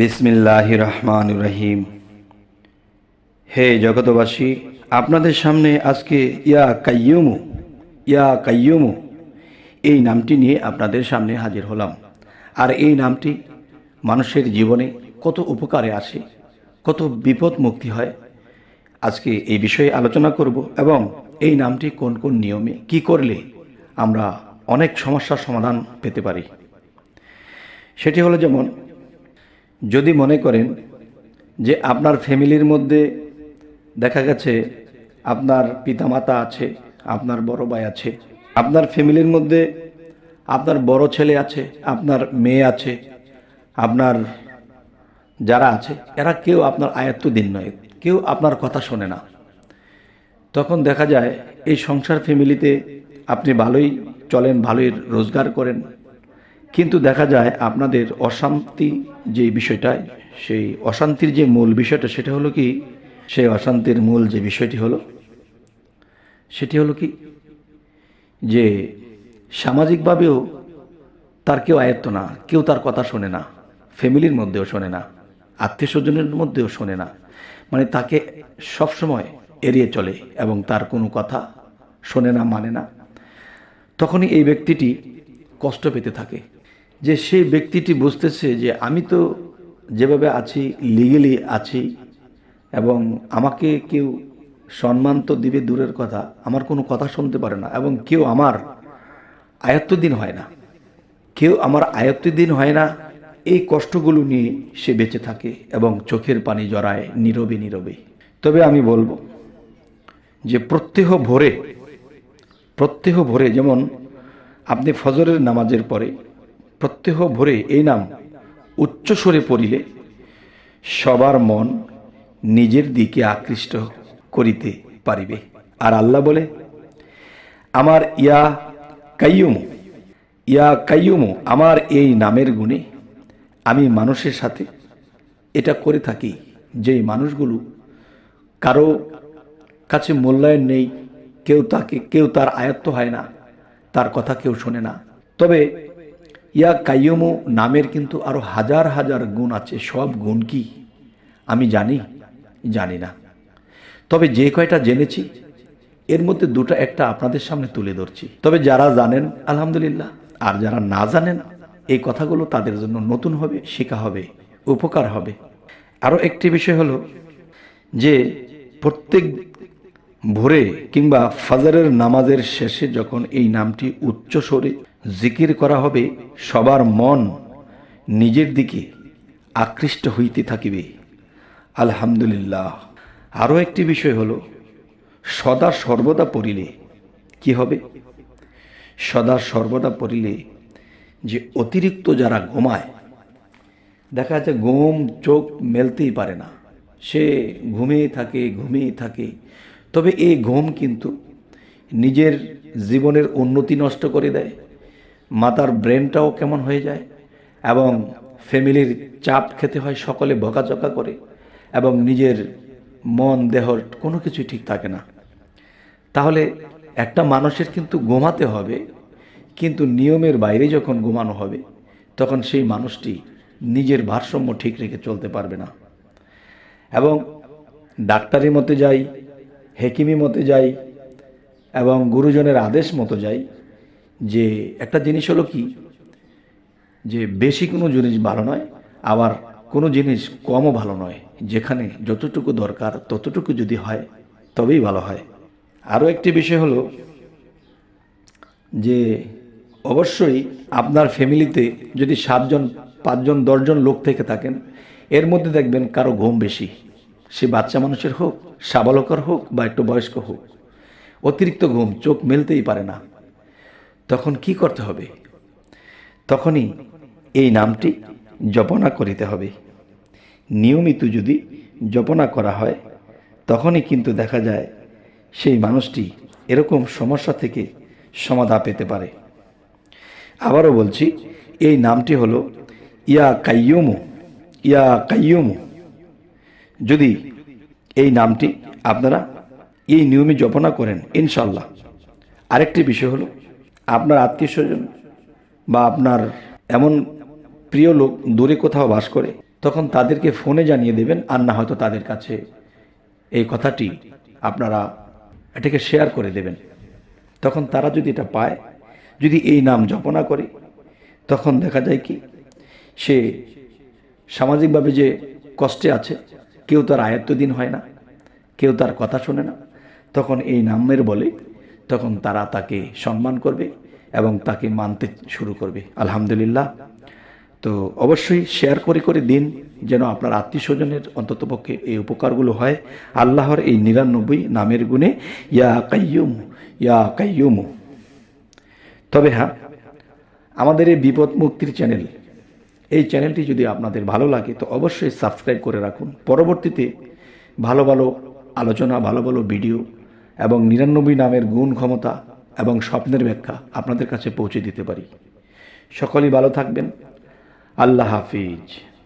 বিসমিল্লাহ রহমান রহিম। হে জগতবাসী আপনাদের সামনে আজকে ইয়া কাইয়ুমু ইয়া কাইয়ুমু, এই নামটি নিয়ে আপনাদের সামনে হাজির হলাম। আর এই নামটি মানুষের জীবনে কত উপকারে আসে, কত বিপদ মুক্তি হয়, আজকে এই বিষয়ে আলোচনা করব এবং এই নামটি কোন কোন নিয়মে কি করলে আমরা অনেক সমস্যার সমাধান পেতে পারি। সেটি হলো যেমন যদি মনে করেন যে আপনার ফ্যামিলির মধ্যে দেখা গেছে আপনার পিতামাতা আছে, আপনার বড় ভাই আছে, আপনার ফ্যামিলির মধ্যে আপনার বড় ছেলে আছে, আপনার মেয়ে আছে, আপনার যারা আছে, এরা কেউ আপনার আয়ত্ত দিন নয়, কেউ আপনার কথা শোনে না। তখন দেখা যায় এই সংসার ফ্যামিলিতে আপনি ভালোই চলেন, ভালোই রোজগার করেন কিন্তু দেখা যায় আপনাদের অশান্তি যে বিষয়টা, সেই অশান্তির যে মূল বিষয়টা সেটা হলো কি, সেই অশান্তির মূল যে বিষয়টি হলো, সেটি হলো কি যে সামাজিকভাবেও তার কেউ আয়ত্ত না, কেউ তার কথা শোনে না, ফ্যামিলির মধ্যেও শোনে না আত্মীয় স্বজনের মধ্যেও শোনে না। মানে তাকে সবসময় এড়িয়ে চলে এবং তার কোনো কথা শোনে না মানে না। তখনই এই ব্যক্তিটি কষ্ট পেতে থাকে। যে সেই ব্যক্তিটি বুঝতেছে যে আমি তো যেভাবে আছি লিগেলি আছি, এবং আমাকে কেউ সম্মান তো দিবে দূরের কথা, আমার কোনো কথা শুনতে পারে না, এবং কেউ আমার আয়ত্ত দিন হয় না। কেউ আমার আয়ত্ত দিন হয় না, এই কষ্টগুলো নিয়ে সে বেঁচে থাকে এবং চোখের পানি জড়ায় নীরবে নীরবে। তবে আমি বলব যে প্রত্যেহ ভোরে প্রত্যেহ ভোরে যেমন আপনি ফজরের নামাজের পরে প্রত্যেহ ভোরে এই নাম উচ্চস্বরে পড়িলে সবার মন নিজের দিকে আকৃষ্ট করিতে পারিবে। আর আল্লাহ বলে, আমার ইয়া কাইয়ুমু ইয়া কাইয়ুমু, আমার এই নামের গুণে আমি মানুষের সাথে এটা করে থাকি, যেই মানুষগুলো কারও কাছে মূল্যায়ন নেই, কেউ তাকে, কেউ তার আয়ত্ত হয় না, তার কথা কেউ শোনে না। তবে ইয়া কাইয়ুমু, নামের কিন্তু আরও হাজার হাজার গুণ আছে। সব গুণ কি? আমি জানি জানি না। তবে যে কয়টা জেনেছি, এর মধ্যে দুটো একটা আপনাদের সামনে তুলে ধরছি। তবে যারা জানেন, আলহামদুলিল্লাহ, আর যারা না জানেন, এই কথাগুলো তাদের জন্য নতুন হবে শেখা হবে, উপকার হবে। আরও একটি বিষয় হলো যে, প্রত্যেক ভোরে কিংবা ফাজারের নামাজের শেষে যখন এই নামটি উচ্চ স্বরে জিকির করা হবে, সবার মন নিজের দিকে আকৃষ্ট হইতে থাকিবে। আলহামদুলিল্লাহ। আরও একটি বিষয় হলো, সদা সর্বদা পড়িলে কি হবে? সদা সর্বদা পড়িলে যে অতিরিক্ত যারা ঘুমায়, দেখা যাচ্ছে ঘুম চোখ মেলতেই পারে না। সে ঘুমিয়ে থাকে ঘুমিয়ে থাকে। তবে এই ঘুম কিন্তু নিজের জীবনের উন্নতি নষ্ট করে দেয় মাতার ব্রেনটাও কেমন হয়ে যায় এবং ফ্যামিলির চাপ খেতে হয় সকলে বকাচকা করে এবং নিজের মন দেহর কোনো কিছুই ঠিক থাকে না। তাহলে একটা মানুষের কিন্তু ঘুমাতে হবে, কিন্তু নিয়মের বাইরে যখন ঘুমানো হবে, তখন সেই মানুষটি নিজের ভারসাম্য ঠিক রেখে চলতে পারবে না। এবং ডাক্তারি মতে যাই হেকিমি মতে যাই এবং গুরুজনের আদেশ মতো যাই যে একটা জিনিস হলো কি? যে বেশি কোনো জিনিস ভালো নয়, আবার কোনো জিনিস কমও ভালো নয়। যেখানে যতটুকু দরকার ততটুকু যদি হয়, তবেই ভালো হয়। আরও একটি বিষয় হলো যে অবশ্যই আপনার ফ্যামিলিতে যদি সাতজন, পাঁচজন, দশজন লোক থেকে থাকেন, এর মধ্যে দেখবেন কারও ঘুম বেশি। সে বাচ্চা মানুষের হোক সাবালকর হোক বা একটু বয়স্ক হোক, অতিরিক্ত ঘুম চোখ মেলতেই পারে না। তখন কি করতে হবে? তখনই এই নামটি জপনা করিতে হবে। নিয়মিত যদি জপনা করা হয়, তখনই কিন্তু দেখা যায় সেই মানুষটি এরকম সমস্যা থেকে সমাধা পেতে পারে। আবারও বলছি, এই নামটি হলো ইয়া কাইয়ুমু ইয়া কাইয়ুমু। যদি এই নামটি আপনারা এই নিয়মে জপনা করেন ইনশাল্লাহ আরেকটি বিষয় হলো আপনার আত্মীয় স্বজন বা আপনার এমন প্রিয় লোক দূরে কোথাও বাস করে, তখন তাদেরকে ফোনে জানিয়ে দেবেন, আর না হয়তো তাদের কাছে এই কথাটি আপনারা এটাকে শেয়ার করে দেবেন। তখন তারা যদি এটা পায়, যদি এই নাম জপনা করে, তখন দেখা যায় কি, সে সামাজিকভাবে যে কষ্টে আছে, কেউ তার আয়ত্তদিন হয় না, কেউ তার কথা শোনে না, তখন এই নামের বলে তখন তারা তাকে সম্মান করবে এবং তাকে মানতে শুরু করবে। আলহামদুলিল্লাহ। তো অবশ্যই শেয়ার করে করে দিন যেন আপনার আত্মীয় স্বজনের অন্ততপক্ষে এই উপকারগুলো হয়। আল্লাহর এই নিরানব্বই নামের গুণে, ইয়া কাইয়ুম ইয়া কাইয়ুম। তবে হ্যাঁ আমাদের এই বিপদ মুক্তির চ্যানেল, এই চ্যানেলটি যদি আপনাদের ভালো লাগে তো অবশ্যই সাবস্ক্রাইব করে রাখুন। পরবর্তীতে ভালো ভালো আলোচনা, ভালো ভালো ভিডিও এবং নিরানব্বই নামের গুণ ক্ষমতা এবং স্বপ্নের ব্যাখ্যা আপনাদের কাছে পৌঁছে দিতে পারি। সকলেই ভালো থাকবেন। আল্লাহ হাফিজ।